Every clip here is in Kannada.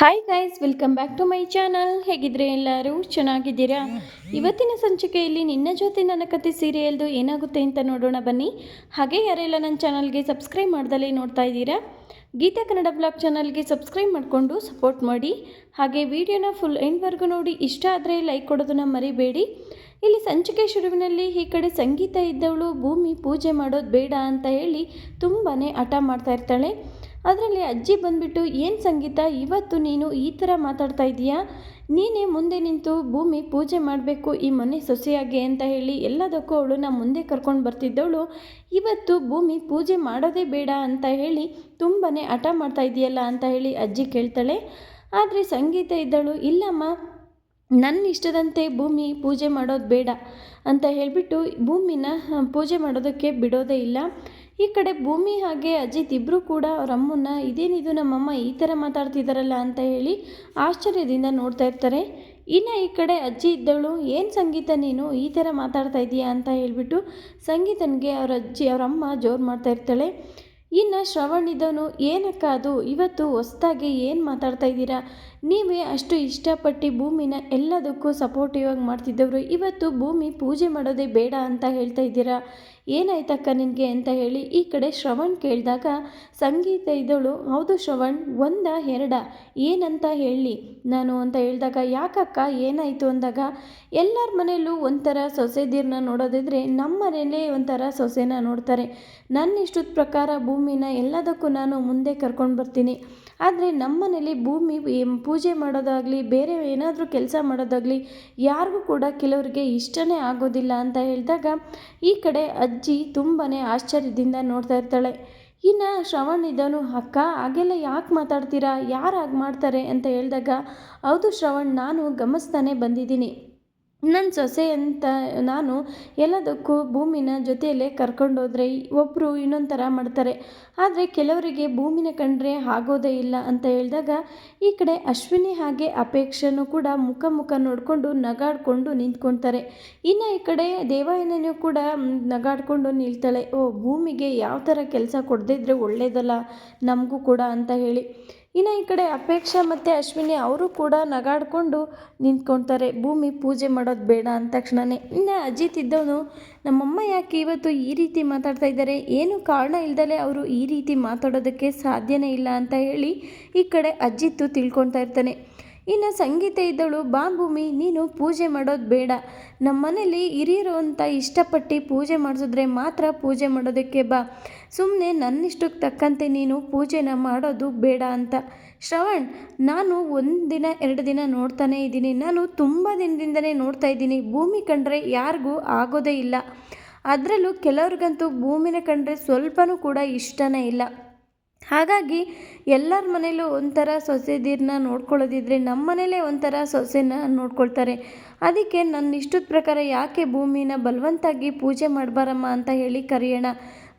Hi guys welcome back to my channel ಹೇಗಿದ್ರೆ ಎಲ್ಲರೂ? ಚೆನ್ನಾಗಿದ್ದೀರಾ? ಇವತ್ತಿನ ಸಂಚಿಕೆಯಲ್ಲಿ ನಿನ್ನ ಜೊತೆ ನನ್ನ ಕತೆ ಸೀರಿಯಲ್ದು ಏನಾಗುತ್ತೆ ಅಂತ ನೋಡೋಣ ಬನ್ನಿ. ಹಾಗೆ ಯಾರೆಲ್ಲ ನನ್ನ ಚಾನಲ್ಗೆ ಸಬ್ಸ್ಕ್ರೈಬ್ ಮಾಡ್ದಲೇ ನೋಡ್ತಾ ಇದ್ದೀರಾ, ಗೀತಾ ಕನ್ನಡ ಬ್ಲಾಗ್ ಚಾನಲ್ಗೆ ಸಬ್ಸ್ಕ್ರೈಬ್ ಮಾಡಿಕೊಂಡು ಸಪೋರ್ಟ್ ಮಾಡಿ. ಹಾಗೆ ವಿಡಿಯೋನ ಫುಲ್ ಎಂಡ್ವರೆಗೂ ನೋಡಿ, ಇಷ್ಟ ಆದರೆ ಲೈಕ್ ಕೊಡೋದನ್ನ ಮರಿಬೇಡಿ. ಇಲ್ಲಿ ಸಂಚಿಕೆ ಶುರುವಿನಲ್ಲಿ ಈ ಕಡೆ ಸಂಗೀತ ಇದ್ದವಳು ಭೂಮಿ ಪೂಜೆ ಮಾಡೋದು ಬೇಡ ಅಂತ ಹೇಳಿ ತುಂಬಾ ಹಠ ಮಾಡ್ತಾ ಇರ್ತಾಳೆ. ಅದರಲ್ಲಿ ಅಜ್ಜಿ ಬಂದ್ಬಿಟ್ಟು, ಏನು ಸಂಗೀತ? ಇವತ್ತು ನೀನು ಈ ಥರ ಮಾತಾಡ್ತಾ ಇದೀಯಾ ನೀನೇ ಮುಂದೆ ನಿಂತು ಭೂಮಿ ಪೂಜೆ ಮಾಡಬೇಕು, ಈ ಮನೆ ಸೊಸೆಯಾಗೆ ಅಂತ ಹೇಳಿ ಎಲ್ಲದಕ್ಕೂ ಅವಳು ನಾ ಮುಂದೆ ಕರ್ಕೊಂಡು ಬರ್ತಿದ್ದವಳು. ಇವತ್ತು ಭೂಮಿ ಪೂಜೆ ಮಾಡೋದೇ ಬೇಡ ಅಂತ ಹೇಳಿ ತುಂಬಾ ಹಠ ಮಾಡ್ತಾ ಇದೆಯಲ್ಲ ಅಂತ ಹೇಳಿ ಅಜ್ಜಿ ಕೇಳ್ತಾಳೆ. ಆದರೆ ಸಂಗೀತ ಇದ್ದಳು, ಇಲ್ಲಮ್ಮ ನನ್ನ ಇಷ್ಟದಂತೆ ಭೂಮಿ ಪೂಜೆ ಮಾಡೋದು ಬೇಡ ಅಂತ ಹೇಳಿಬಿಟ್ಟು ಭೂಮಿನ ಪೂಜೆ ಮಾಡೋದಕ್ಕೆ ಬಿಡೋದೇ ಇಲ್ಲ. ಈ ಕಡೆ ಭೂಮಿ ಹಾಗೆ ಅಜಿತ್ ಇಬ್ಬರು ಕೂಡ ಅಮ್ಮನ್ನ ಇದೇನಿದು ನಮ್ಮಮ್ಮ ಈ ಥರ ಮಾತಾಡ್ತಿದ್ದಾರಲ್ಲ ಅಂತ ಹೇಳಿ ಆಶ್ಚರ್ಯದಿಂದ ನೋಡ್ತಾ ಇರ್ತಾರೆ. ಇನ್ನು ಈ ಕಡೆ ಅಜ್ಜಿ ಇದ್ದವಳು, ಏನು ಸಂಗೀತ ನೀನು ಈ ಥರ ಮಾತಾಡ್ತಾ ಇದೀಯಾ ಅಂತ ಹೇಳಿಬಿಟ್ಟು ಸಂಗೀತನಿಗೆ ಅವ್ರ ಅಜ್ಜಿ, ಅವ್ರ ಅಮ್ಮ ಜೋರು ಮಾಡ್ತಾ ಇರ್ತಾಳೆ. ಇನ್ನು ಶ್ರವಣ್ ಇದ್ದವನು, ಏನಕ್ಕ ಅದು? ಇವತ್ತು ಹೊಸ್ದಾಗಿ ಏನು ಮಾತಾಡ್ತಾ ಇದ್ದೀರಾ? ನೀವೇ ಅಷ್ಟು ಇಷ್ಟಪಟ್ಟು ಭೂಮಿನ ಎಲ್ಲದಕ್ಕೂ ಸಪೋರ್ಟಿವ್ ಆಗಿ ಮಾಡ್ತಿದ್ದವರು. ಇವತ್ತು ಭೂಮಿ ಪೂಜೆ ಮಾಡೋದೇ ಬೇಡ ಅಂತ ಹೇಳ್ತಾ ಇದ್ದೀರಾ? ಏನಾಯ್ತಕ್ಕ ನಿನಗೆ ಅಂತ ಹೇಳಿ ಈ ಕಡೆ ಶ್ರವಣ್ ಕೇಳಿದಾಗ, ಸಂಗೀತ ಇದ್ದಳು ಹೌದು ಶ್ರವಣ್, ಒಂದ ಎರಡ. ಏನಂತ ಹೇಳಿ? ನಾನು ಅಂತ ಹೇಳಿದಾಗ, ಯಾಕಕ್ಕ ಏನಾಯಿತು? ಅಂದಾಗ, ಎಲ್ಲರ ಮನೆಯಲ್ಲೂ ಒಂಥರ ಸೊಸೆದೀರನ್ನ ನೋಡೋದಿದ್ರೆ ನಮ್ಮ ಮನೆಯಲ್ಲೇ ಒಂಥರ ಸೊಸೆನ ನೋಡ್ತಾರೆ. ನನ್ನ ಇಷ್ಟದ ಪ್ರಕಾರ ಭೂಮಿನ ಎಲ್ಲದಕ್ಕೂ ನಾನು ಮುಂದೆ ಕರ್ಕೊಂಡು ಬರ್ತೀನಿ. ಆದರೆ ನಮ್ಮ ಮನೇಲಿ ಭೂಮಿ ಪೂಜೆ ಮಾಡೋದಾಗಲಿ, ಬೇರೆ ಏನಾದರೂ ಕೆಲಸ ಮಾಡೋದಾಗಲಿ, ಯಾರಿಗೂ ಕೂಡ ಕೆಲವರಿಗೆ ಇಷ್ಟನೇ ಆಗೋದಿಲ್ಲ ಅಂತ ಹೇಳಿದಾಗ ಈ ಕಡೆ ಅಜ್ಜಿ ತುಂಬಾ ಆಶ್ಚರ್ಯದಿಂದ ನೋಡ್ತಾ ಇರ್ತಾಳೆ. ಇನ್ನು ಶ್ರವಣ್ ಅಕ್ಕ, ಹಾಗೆಲ್ಲ ಯಾಕೆ ಮಾತಾಡ್ತೀರಾ? ಯಾರು ಹಾಗೆ ಮಾಡ್ತಾರೆ? ಅಂತ ಹೇಳಿದಾಗ, ಹೌದು ಶ್ರವಣ್, ನಾನು ಗಮನಿಸ್ತಾನೆ ಬಂದಿದ್ದೀನಿ. ನನ್ನ ಸೊಸೆ ಅಂತ ನಾನು ಎಲ್ಲದಕ್ಕೂ ಭೂಮಿನ ಜೊತೆಯಲ್ಲೇ ಕರ್ಕೊಂಡೋದ್ರೆ ಒಬ್ಬರು ಇನ್ನೊಂದು ಥರ ಮಾಡ್ತಾರೆ. ಆದರೆ ಕೆಲವರಿಗೆ ಭೂಮಿನ ಕಂಡ್ರೆ ಆಗೋದೇ ಇಲ್ಲ ಅಂತ ಹೇಳಿದಾಗ ಈ ಕಡೆ ಅಶ್ವಿನಿ ಹಾಗೆ ಅಪೇಕ್ಷೆನೂ ಕೂಡ ಮುಖ ಮುಖ ನೋಡಿಕೊಂಡು ನಗಾಡಿಕೊಂಡು ನಿಂತ್ಕೊಳ್ತಾರೆ ಇನ್ನು ಈ ಕಡೆ ದೇವಾಯನೂ ಕೂಡ ನಗಾಡಿಕೊಂಡು ನಿಲ್ತಾಳೆ. ಓ, ಭೂಮಿಗೆ ಯಾವ ಥರ ಕೆಲಸ ಕೊಡದೇ ಇದ್ರೆ ಒಳ್ಳೇದಲ್ಲ ನಮಗೂ ಕೂಡ ಅಂತ ಹೇಳಿ. ಇನ್ನು ಈ ಕಡೆ ಅಪೇಕ್ಷಾ ಮತ್ತು ಅಶ್ವಿನಿ ಅವರು ಕೂಡ ನಗಾಡಿಕೊಂಡು ನಿಂತ್ಕೊತಾರೆ. ಭೂಮಿ ಪೂಜೆ ಮಾಡೋದು ಬೇಡ ಅಂದ ತಕ್ಷಣವೇ ಇನ್ನು ಅಜಿತ್ ಇದ್ದವನು, ನಮ್ಮಮ್ಮ ಯಾಕೆ ಇವತ್ತು ಈ ರೀತಿ ಮಾತಾಡ್ತಾ ಇದ್ದಾರೆ? ಏನು ಕಾರಣ ಇಲ್ದಲೆ ಅವರು ಈ ರೀತಿ ಮಾತಾಡೋದಕ್ಕೆ ಸಾಧ್ಯನೇ ಇಲ್ಲ ಅಂತ ಹೇಳಿ ಈ ಕಡೆ ಅಜಿತ್ತು ತಿಳ್ಕೊಳ್ತಾ ಇರ್ತಾನೆ. ಇನ್ನು ಸಂಗೀತ ಇದ್ದಳು ಬಾ ಭೂಮಿ ನೀನು ಪೂಜೆ ಮಾಡೋದು ಬೇಡ. ನಮ್ಮ ಮನೇಲಿ ಹಿರಿಯರು ಅಂತ ಇಷ್ಟಪಟ್ಟು ಪೂಜೆ ಮಾಡಿಸಿದ್ರೆ ಮಾತ್ರ ಪೂಜೆ ಮಾಡೋದಕ್ಕೆ ಬಾ. ಸುಮ್ಮನೆ ನನ್ನಿಷ್ಟಕ್ಕೆ ತಕ್ಕಂತೆ ನೀನು ಪೂಜೆನ ಮಾಡೋದು ಬೇಡ ಅಂತ. ಶ್ರವಣ್, ನಾನು ಒಂದು ದಿನ, ಎರಡು ದಿನ ನೋಡ್ತಾನೇ ಇದ್ದೀನಿ. ನಾನು ತುಂಬ ದಿನದಿಂದನೇ ನೋಡ್ತಾ ಇದ್ದೀನಿ. ಭೂಮಿ ಕಂಡ್ರೆ ಯಾರಿಗೂ ಆಗೋದೇ ಇಲ್ಲ. ಅದರಲ್ಲೂ ಕೆಲವ್ರಿಗಂತೂ ಭೂಮಿನ ಕಂಡ್ರೆ ಸ್ವಲ್ಪನೂ ಕೂಡ ಇಷ್ಟನೇ ಇಲ್ಲ. ಹಾಗಾಗಿ ಎಲ್ಲರ ಮನೇಲೂ ಒಂಥರ ಸೊಸೆದೀರನ್ನ ನೋಡ್ಕೊಳ್ಳೋದಿದ್ರೆ ನಮ್ಮ ಮನೇಲೇ ಒಂಥರ ಸೊಸೆನ ನೋಡ್ಕೊಳ್ತಾರೆ. ಅದಕ್ಕೆ ನನ್ನ ಇಷ್ಟದ ಪ್ರಕಾರ ಯಾಕೆ ಭೂಮಿನ ಬಲವಂತಾಗಿ ಪೂಜೆ ಮಾಡಬಾರಮ್ಮ ಅಂತ ಹೇಳಿ ಕರೆಯೋಣ.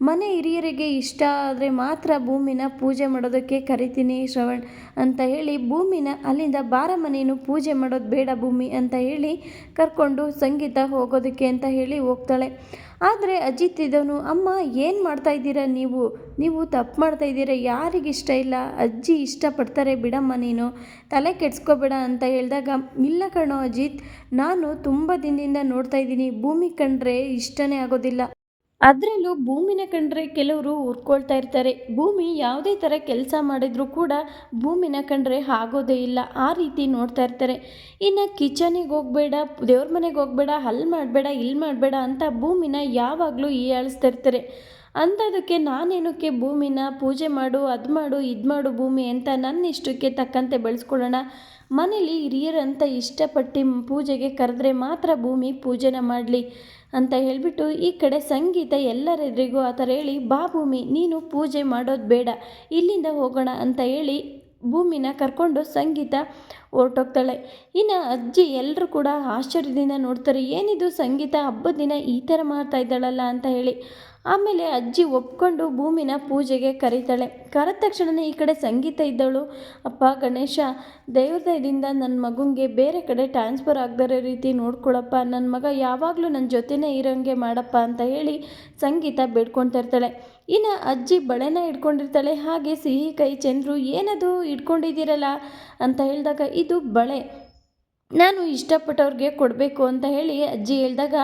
ಮನೆ ಹಿರಿಯರಿಗೆ ಇಷ್ಟ ಆದರೆ ಮಾತ್ರ ಭೂಮಿನ ಪೂಜೆ ಮಾಡೋದಕ್ಕೆ ಕರಿತೀನಿ ಶ್ರವಣ್ ಅಂತ ಹೇಳಿ ಭೂಮಿನ ಅಲ್ಲಿಂದ ಬಾರ ನೀನು ಪೂಜೆ ಮಾಡೋದು ಬೇಡ ಭೂಮಿ ಅಂತ ಹೇಳಿ ಕರ್ಕೊಂಡು ಸಂಗೀತ ಹೋಗೋದಕ್ಕೆ ಅಂತ ಹೇಳಿ ಹೋಗ್ತಾಳೆ. ಆದರೆ ಅಜಿತ್ ಇದ್ದವನು ಅಮ್ಮ, ಏನು ಮಾಡ್ತಾ ಇದ್ದೀರಾ ನೀವು? ನೀವು ತಪ್ಪು ಮಾಡ್ತಾ ಇದ್ದೀರಾ? ಯಾರಿಗೆ ಇಷ್ಟ ಇಲ್ಲ? ಅಜ್ಜಿ ಇಷ್ಟಪಡ್ತಾರೆ ಬಿಡಮ್ಮ ನೀನು. ತಲೆ ಕೆಡ್ಸ್ಕೋಬೇಡ ಅಂತ ಹೇಳಿದಾಗ, ಇಲ್ಲ ಕಣೋ ಅಜಿತ್, ನಾನು ತುಂಬ ದಿನದಿಂದ ನೋಡ್ತಾ ಇದ್ದೀನಿ. ಭೂಮಿ ಕಂಡ್ರೆ ಇಷ್ಟನೇ ಆಗೋದಿಲ್ಲ. ಅದರಲ್ಲೂ ಭೂಮಿನ ಕಂಡ್ರೆ ಕೆಲವರು ಉರ್ಕೊಳ್ತಾ ಇರ್ತಾರೆ. ಭೂಮಿ ಯಾವುದೇ ಥರ ಕೆಲಸ ಮಾಡಿದರೂ ಕೂಡ ಭೂಮಿನ ಕಂಡ್ರೆ ಆಗೋದೇ ಇಲ್ಲ, ಆ ರೀತಿ ನೋಡ್ತಾ ಇರ್ತಾರೆ. ಇನ್ನು ಕಿಚನಿಗೆ ಹೋಗಬೇಡ, ದೇವ್ರ ಮನೆಗೆ ಹೋಗಬೇಡ ಅಲ್ಲಿ ಮಾಡಬೇಡ ಇಲ್ಲಿ ಮಾಡಬೇಡ ಅಂತ ಭೂಮಿನ ಯಾವಾಗಲೂ ಹೀಯಾಳಿಸ್ತಾ ಇರ್ತಾರೆ. ಅಂಥದಕ್ಕೆ ನಾನೇನಕ್ಕೆ ಭೂಮಿನ ಪೂಜೆ ಮಾಡು, ಅದು ಮಾಡು, ಇದು ಮಾಡು ಭೂಮಿ ಅಂತ ನನ್ನ ಇಷ್ಟಕ್ಕೆ ತಕ್ಕಂತೆ ಬೆಳೆಸ್ಕೊಳ್ಳೋಣ. ಮನೇಲಿ ಹಿರಿಯರಂತ ಇಷ್ಟಪಟ್ಟು ಪೂಜೆಗೆ ಕರೆದ್ರೆ ಮಾತ್ರ ಭೂಮಿ ಪೂಜೆನ ಮಾಡಲಿ ಅಂತ ಹೇಳಿಬಿಟ್ಟು ಈ ಕಡೆ ಸಂಗೀತ ಎಲ್ಲರೆದುರಿಗೂ ಆ ಥರ ಹೇಳಿ, ಬಾ ಭೂಮಿ, ನೀನು ಪೂಜೆ ಮಾಡೋದು ಬೇಡ, ಇಲ್ಲಿಂದ ಹೋಗೋಣ ಅಂತ ಹೇಳಿ ಭೂಮಿನ ಕರ್ಕೊಂಡು ಸಂಗೀತ ಹೊರಟೋಗ್ತಾಳೆ. ಇನ್ನು ಅಜ್ಜಿ ಎಲ್ಲರೂ ಕೂಡ ಆಶ್ಚರ್ಯದಿಂದ ನೋಡ್ತಾರೆ, ಏನಿದು ಸಂಗೀತ, ಹಬ್ಬದ ದಿನ ಈ ಥರ ಮಾಡ್ತಾ ಇದ್ದಾಳಲ್ಲ ಅಂತ ಹೇಳಿ. ಆಮೇಲೆ ಅಜ್ಜಿ ಒಪ್ಕೊಂಡು ಭೂಮಿನ ಪೂಜೆಗೆ ಕರೀತಾಳೆ. ಕರೆದ ತಕ್ಷಣನೇ ಈ ಕಡೆ ಸಂಗೀತ ಇದ್ದವಳು ಅಪ್ಪ ಗಣೇಶ, ದೈವದಯದಿಂದ ದಯದಿಂದ ನನ್ನ ಮಗುಂಗೆ ಬೇರೆ ಕಡೆ ಟ್ರಾನ್ಸ್ಫರ್ ಆಗದಿರೋ ರೀತಿ ನೋಡ್ಕೊಳಪ್ಪ. ನನ್ನ ಮಗ ಯಾವಾಗಲೂ ನನ್ನ ಜೊತೆನೇ ಇರೋಂಗೆ ಮಾಡಪ್ಪ ಅಂತ ಹೇಳಿ ಸಂಗೀತ ಬೇಡ್ಕೊಳ್ತಾ ಇರ್ತಾಳೆ. ಇನ್ನು ಅಜ್ಜಿ ಬಳೆನ ಇಟ್ಕೊಂಡಿರ್ತಾಳೆ ಹಾಗೆ ಸಿಹಿ, ಕೈ, ಚಂದ್ರು ಏನದು ಇಟ್ಕೊಂಡಿದ್ದೀರಲ್ಲ ಅಂತ ಹೇಳಿದಾಗ ಇದು ಬಳೆ. ನಾನು ಇಷ್ಟಪಟ್ಟವ್ರಿಗೆ ಕೊಡಬೇಕು ಅಂತ ಹೇಳಿ ಅಜ್ಜಿ ಹೇಳಿದಾಗ,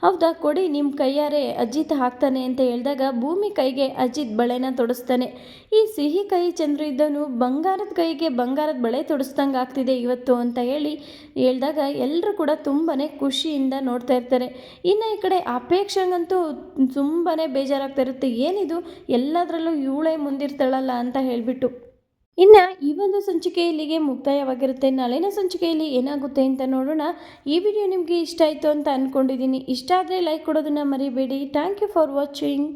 ಹೌದಾ, ಕೊಡಿ ನಿಮ್ಮ ಕೈಯಾರೆ ಅಜ್ಜಿತ್ ಹಾಕ್ತಾನೆ ಅಂತ ಹೇಳಿದಾಗ ಭೂಮಿ ಕೈಗೆ ಅಜ್ಜಿತ್ ಬಳೆನ ತೊಡಸ್ತಾನೆ. ಈ ಸಿಹಿ ಕೈ ಚಂದ್ರ ಇದ್ದವನು ಬಂಗಾರದ ಕೈಗೆ ಬಂಗಾರದ ಬಳೆ ತೊಡಿಸ್ದಂಗೆ ಆಗ್ತಿದೆ ಇವತ್ತು ಅಂತ ಹೇಳಿ ಹೇಳಿದಾಗ ಎಲ್ಲರೂ ಕೂಡ ತುಂಬಾ ಖುಷಿಯಿಂದ ನೋಡ್ತಾ ಇರ್ತಾರೆ. ಇನ್ನು ಈ ಕಡೆ ಅಪೇಕ್ಷೆಗಂತೂ ತುಂಬಾ ಬೇಜಾರಾಗ್ತಾ ಇರುತ್ತೆ. ಏನಿದು? ಎಲ್ಲದರಲ್ಲೂ ಇವಳೇ ಮುಂದಿರ್ತಾಳಲ್ಲ ಅಂತ ಹೇಳಿಬಿಟ್ಟು. ಇನ್ನು ಈ ಒಂದು ಸಂಚಿಕೆ ಇಲ್ಲಿಗೆ ಮುಕ್ತಾಯವಾಗಿರುತ್ತೆ. ನಾಳಿನ ಸಂಚಿಕೆಯಲ್ಲಿ ಏನಾಗುತ್ತೆ ಅಂತ ನೋಡೋಣ. ಈ ವಿಡಿಯೋ ನಿಮಗೆ ಇಷ್ಟ ಆಯಿತು ಅಂತ ಅಂದ್ಕೊಂಡಿದ್ದೀನಿ ಇಷ್ಟ ಆದರೆ ಲೈಕ್ ಕೊಡೋದನ್ನು ಮರಿಬೇಡಿ. Thank you for watching